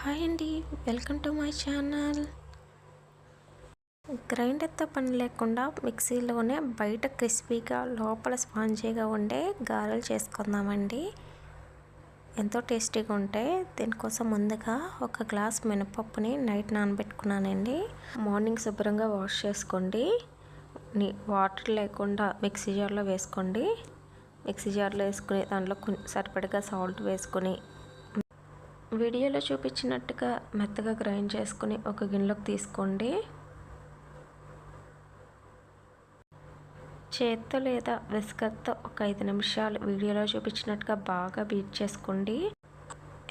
Hi అండి welcome to my channel. గ్రైండర్తో పని లేకుండా మిక్సీలోనే బయట క్రిస్పీగా లోపల స్పాంజీగా ఉండే గారెలు చేసుకుందామండి. ఎంతో టేస్టీగా ఉంటాయి దీనికోసం ముందుగా ఒక గ్లాస్ మినపప్పుని నైట్ నానబెట్టుకున్నానండి. మార్నింగ్ శుభ్రంగా వాష్ చేసుకోండి. వాటర్ లేకుండా మిక్సీ జార్లో వేసుకోండి. మిక్సీ జార్లో వేసుకుని దాంట్లో సరిపడగా సాల్ట్ వేసుకొని వీడియోలో చూపించినట్టుగా మెత్తగా గ్రైండ్ చేసుకుని ఒక గిన్నెలోకి తీసుకోండి. చేత్తో లేదా విస్కర్తో ఒక ఐదు నిమిషాలు వీడియోలో చూపించినట్టుగా బాగా బీట్ చేసుకోండి.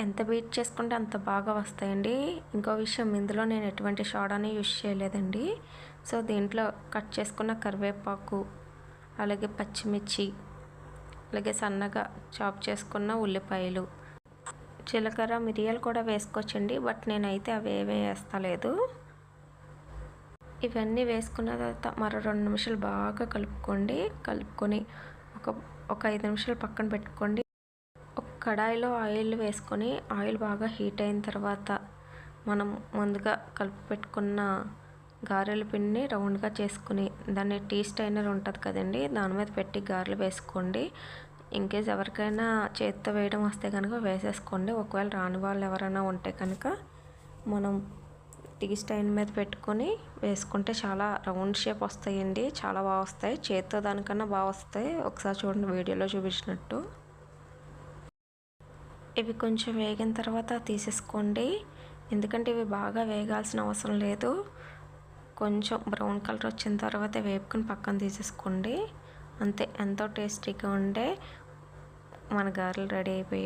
ఎంత బీట్ చేసుకుంటే అంత బాగా వస్తాయండి. ఇంకో విషయం ఇందులో నేను ఎటువంటి షాడాని యూజ్ చేయలేదండి. సో దీంట్లో కట్ చేసుకున్న కరివేపాకు అలాగే పచ్చిమిర్చి అలాగే సన్నగా చాప్ చేసుకున్న ఉల్లిపాయలు జీలకర్ర మిరియాలు కూడా వేసుకోవచ్చండి. బట్ నేనైతే అవి ఏమీ వేస్తలేదు. ఇవన్నీ వేసుకున్న తర్వాత మరో రెండు నిమిషాలు బాగా కలుపుకోండి. కలుపుకొని ఒక ఒక ఐదు నిమిషాలు పక్కన పెట్టుకోండి. ఒక కడాయిలో ఆయిల్ వేసుకొని ఆయిల్ బాగా హీట్ అయిన తర్వాత మనం ముందుగా కలిపి పెట్టుకున్న గారెల పిండిని రౌండ్గా చేసుకుని దాన్ని టీ స్టైనర్ ఉంటుంది కదండి దాని మీద పెట్టి గారెలు వేసుకోండి. ఇన్కేస్ ఎవరికైనా చేత్తో వేయడం వస్తే కనుక వేసేసుకోండి. ఒకవేళ రాని వాళ్ళు ఎవరైనా ఉంటే కనుక మనం టీ స్టైన్ మీద పెట్టుకొని వేసుకుంటే చాలా రౌండ్ షేప్ వస్తాయండి. చాలా బాగా వస్తాయి. చేత్తో దానికన్నా బాగా వస్తాయి. ఒకసారి చూడండి వీడియోలో చూపించినట్టు. ఇవి కొంచెం వేగిన తర్వాత తీసేసుకోండి. ఎందుకంటే ఇవి బాగా వేగాల్సిన అవసరం లేదు. కొంచెం బ్రౌన్ కలర్ వచ్చిన తర్వాత వేపుకొని పక్కన తీసేసుకోండి. అంతే. ఎంతో టేస్టీగా ఉండే మన గారెలు రెడీ అయిపోయాయి.